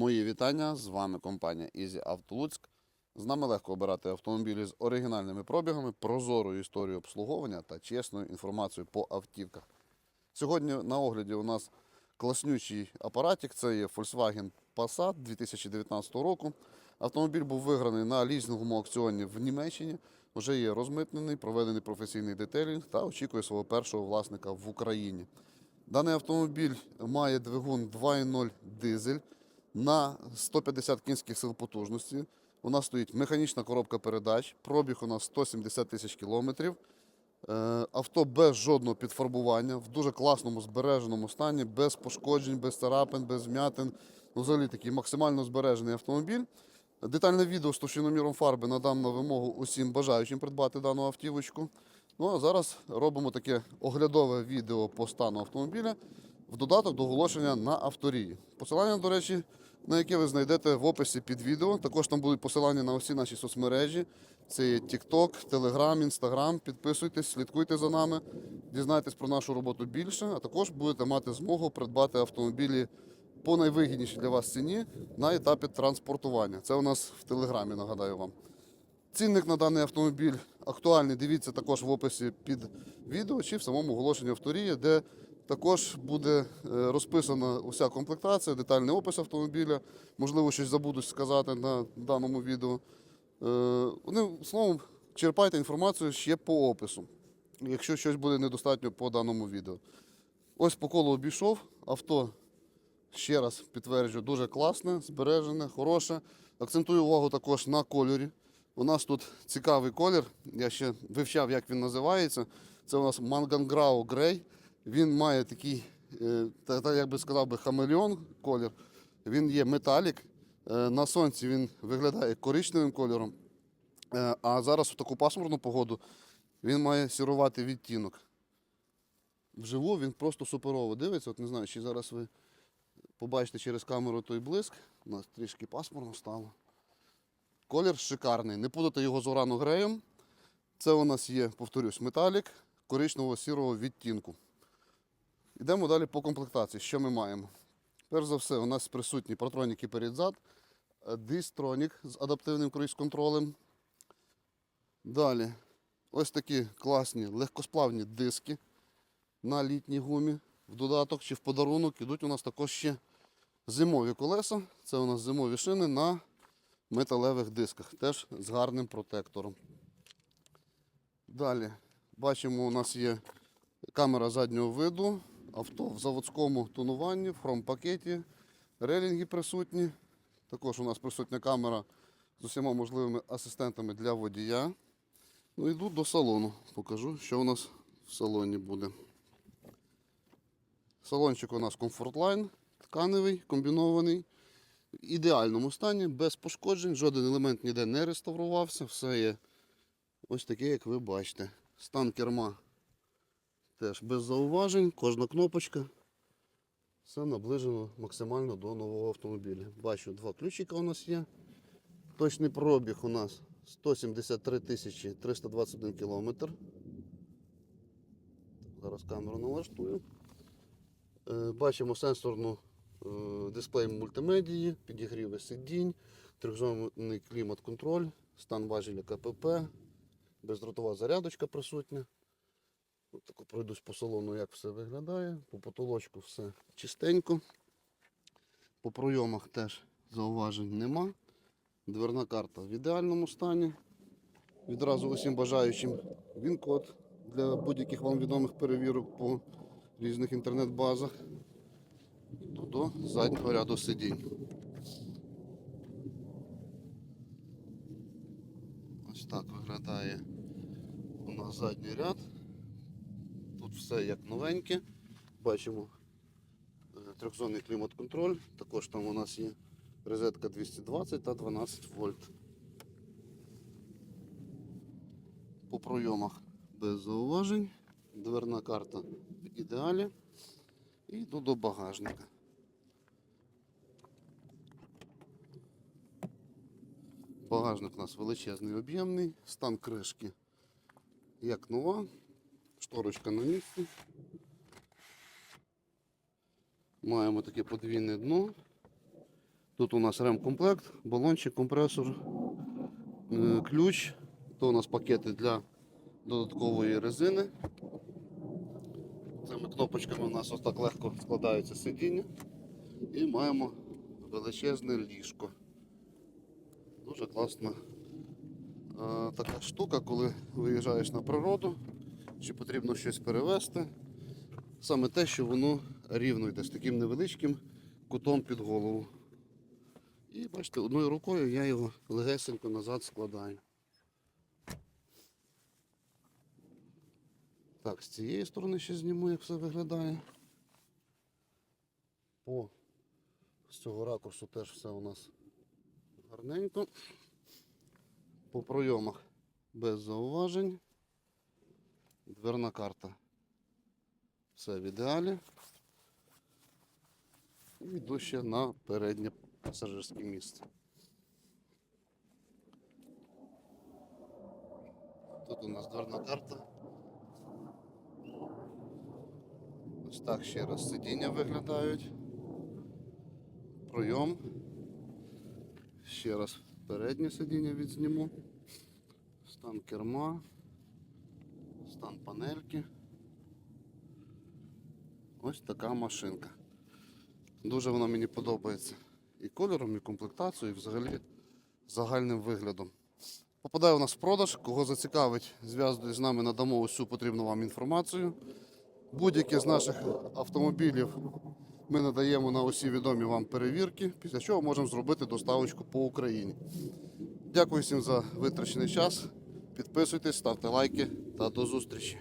Мої вітання. З вами компанія Easy Auto. З нами легко обирати автомобілі з оригінальними пробігами, прозорою історією обслуговування та чесною інформацією по автівках. Сьогодні на огляді у нас класнючий апаратик. Це є Volkswagen Passat 2019 року. Автомобіль був виграний на лізинговому аукціоні в Німеччині. Вже є розмитнений, проведений професійний детелінг та очікує свого першого власника в Україні. Даний автомобіль має двигун 2.0 дизель на 150 кінських сил потужності. У нас стоїть механічна коробка передач, пробіг у нас 170 тисяч кілометрів. Е, Авто без жодного підфарбування, в дуже класному збереженому стані, без пошкоджень, без царапин, без вмятин. Ну, взагалі такий максимально збережений автомобіль. Детальне відео з товщиноміром фарби надам на вимогу усім бажаючим придбати дану автівочку. Ну а зараз робимо таке оглядове відео по стану автомобіля в додаток до оголошення на авторії. Посилання, до речі, на яке ви знайдете в описі під відео. Також там будуть посилання на усі наші соцмережі. Це є TikTok, Telegram, Instagram. Підписуйтесь, слідкуйте за нами, дізнайтесь про нашу роботу більше, а також будете мати змогу придбати автомобілі по найвигіднішій для вас ціні на етапі транспортування. Це у нас в Телеграмі, нагадаю вам. Цінник на даний автомобіль актуальний. Дивіться також в описі під відео чи в самому оголошенні авторії, де також буде е, розписана уся комплектація, детальний опис автомобіля. Можливо, щось забудуть сказати на даному відео. Е, Вони словом черпайте інформацію ще по опису, якщо щось буде недостатньо по даному відео. Ось по колу обійшов авто. Ще раз підтверджую, дуже класне, збережене, хороше. Акцентую увагу також на кольорі. У нас тут цікавий колір. Я ще вивчав, як він називається. Це у нас Манганграу Грей. Він має такий, е, та, та, як би сказав би, хамелеон колір. Він є металік. Е, На сонці він виглядає коричневим кольором. Е, А зараз в таку пасмурну погоду він має сіруватий відтінок. Вживу він просто суперово дивиться. От не знаю, чи зараз ви побачите через камеру той блиск. У нас трішки пасмурно стало. Колір шикарний. Не путати його з Орано Греєм. Це у нас є, повторюсь, металік коричневого сірого відтінку. Йдемо далі по комплектації. Що ми маємо? Перш за все, у нас присутні протроніки перед-зад, е, дистронік з адаптивним круїз-контролем. Далі ось такі класні легкосплавні диски на літній гумі. В додаток чи в подарунок ідуть у нас також ще зимові колеса. Це у нас зимові шини на металевих дисках, теж з гарним протектором. Далі бачимо, у нас є камера заднього виду, авто в заводському тонуванні, в хром-пакеті, релінги присутні. Також у нас присутня камера з усіма можливими асистентами для водія. Ну, йду до салону, покажу, що у нас в салоні буде. Салончик у нас Comfortline, тканевий, комбінований. В ідеальному стані, без пошкоджень, жоден елемент ніде не реставрувався, все є ось таке, як ви бачите. Стан керма теж без зауважень, кожна кнопочка. Все наближено максимально до нового автомобіля. Бачу, два ключика у нас є. Точний пробіг у нас 173 тисячі 321 кілометр. Зараз камеру налаштую. Е, Бачимо сенсорну е, дисплей мультимедії, підігріви сидінь, трьохзонний клімат-контроль, стан важеля КПП, бездротова зарядочка присутня. От пройдусь по салону, як все виглядає. По потолочку все чистенько. По пройомах теж зауважень нема. Дверна карта в ідеальному стані. Відразу усім бажаючим він код для будь-яких вам відомих перевірок по різних інтернет-базах. То до заднього ряду сидінь. Ось так виглядає у нас задній ряд. Тут все як новеньке. Бачимо е, трьохзонний клімат-контроль. Також там у нас є розетка 220 та 12 вольт. По пройомах без зауважень. Дверна карта в ідеалі. І йду до багажника. Багажник у нас величезний, об'ємний, стан кришки як нова, шторочка на місці. Маємо таке подвійне дно. Тут у нас ремкомплект, балончик, компресор, е, ключ. То у нас пакети для додаткової резини. Цими кнопочками у нас ось так легко складаються сидіння. І маємо величезне ліжко. Дуже класна е, така штука, коли виїжджаєш на природу, чи потрібно щось перевезти. Саме те, що воно рівно йде з таким невеличким кутом під голову. І бачите, одною рукою я його легесенько назад складаю. Так, з цієї сторони ще зніму, як все виглядає. По з цього ракурсу теж все у нас гарненько. По пройомах без зауважень. Дверна карта. Все в ідеалі. І йду ще на переднє пасажирське місце. Тут у нас дверна карта. Ось так ще раз сидіння виглядають. Пройом. Ще раз переднє сидіння відзніму. Стан керма. Стан панельки. Ось така машинка. Дуже вона мені подобається. І кольором, і комплектацією, і взагалі загальним виглядом. Попадає у нас в продаж. Кого зацікавить, зв'язуйтесь з нами, надамо усю потрібну вам інформацію. Будь-які з наших автомобілів ми надаємо на усі відомі вам перевірки, після чого можемо зробити доставочку по Україні. Дякую всім за витрачений час. Підписуйтесь, ставте лайки та до зустрічі.